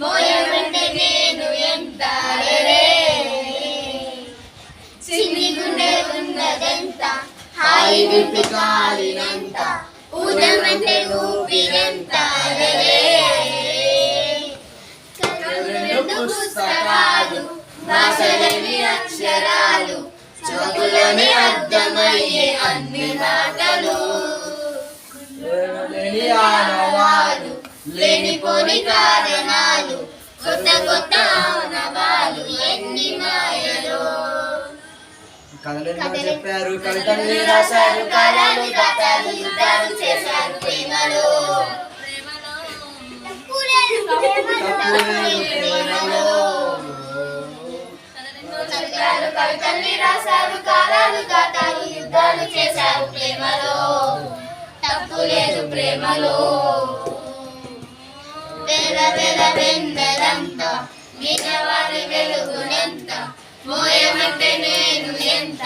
మోయమంటే నేను ఎంత చిన్ని గుండె ఉన్నదెంత హాయి విప్పి కాలినంత ఊదమంటే ఊపిరెంత పుస్తకాలు భాషలని అక్షరాలు చదువులని అర్థమయ్యే లేనిపోని కారణాలు కొత్త కొత్త ఆనవాలు ఎన్ని మాయలో. కథలు చెప్పారు కవితలు రాశారు కళలు గతాలు యుద్ధాలు చేశారు ప్రేమలో. కవితల్ని రాశారు కాలాలు గాతాలు యుద్ధాలు చేశారు ప్రేమలో. తప్పు లేదు ప్రేమలో. వెల వెన్నెలంత నిజవారి వెలుగునెంత నేను ఎంత